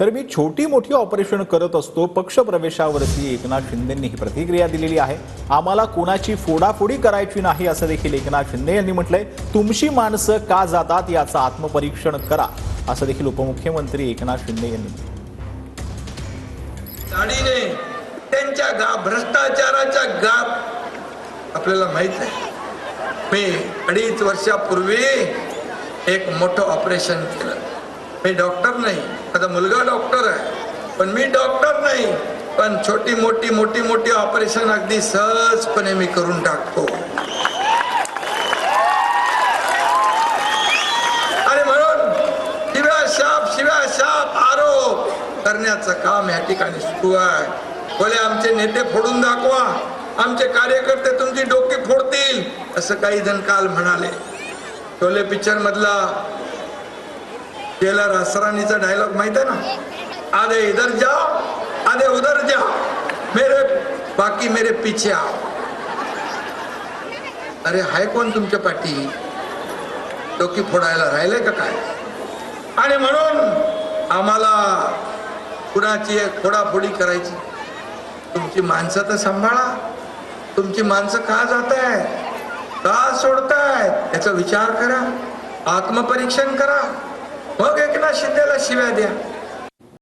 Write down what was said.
तर मी छोटी मोठी ऑपरेशन करत असतो. पक्ष प्रवेशावरती एकनाथ शिंदेंनी ही प्रतिक्रिया दिलेली आहे. आम्हाला कोणाची फोडाफोडी करायची नाही असं देखील एकनाथ शिंदे यांनी म्हटलंय. तुमची माणसं का जातात याचं आत्मपरीक्षण करा असं देखील उपमुख्यमंत्री एकनाथ शिंदे यांनी म्हटलं त्यांच्या गा भ्रष्टाचाराच्या गाप आपल्याला माहीत आहे मी अडीच वर्षापूर्वी एक मोठं ऑपरेशन केलं. मी डॉक्टर नाही. आता मुलगा डॉक्टर आहे. पण मी डॉक्टर नाही. पण छोटी मोठी मोठी मोठी ऑपरेशन अगदी सहजपणे मी करून टाकतो. आणि म्हणून शिव्या शाप शिव्या शाप आरोप करण्याचं काम या ठिकाणी सुरू आहे. बोले आमचे नेते फोडून दाखवा. आमचे कार्यकर्ते तुमची डोकी फोडतील असं काही जण काल म्हणाले. टोले पिक्चर मधला टेलर असरानीचा डायलॉग माहीत आहे ना? आधे इधर जाओ आधे उधर जाओ मेरे बाकी मेरे पीछे आओ. अरे हाय कोण तुमच्या पाठी? डोकी फोडायला राहिले का काय? आणि म्हणून आम्हाला कुणाची एक फोडाफोडी करायची? तुमची माणसं तर सांभाळा. तुमची माणसं का जात आहे का सोडताय? याचा विचार करा. आत्मपरीक्षण करा. एकनाथ शिंदेला शिव्या द्या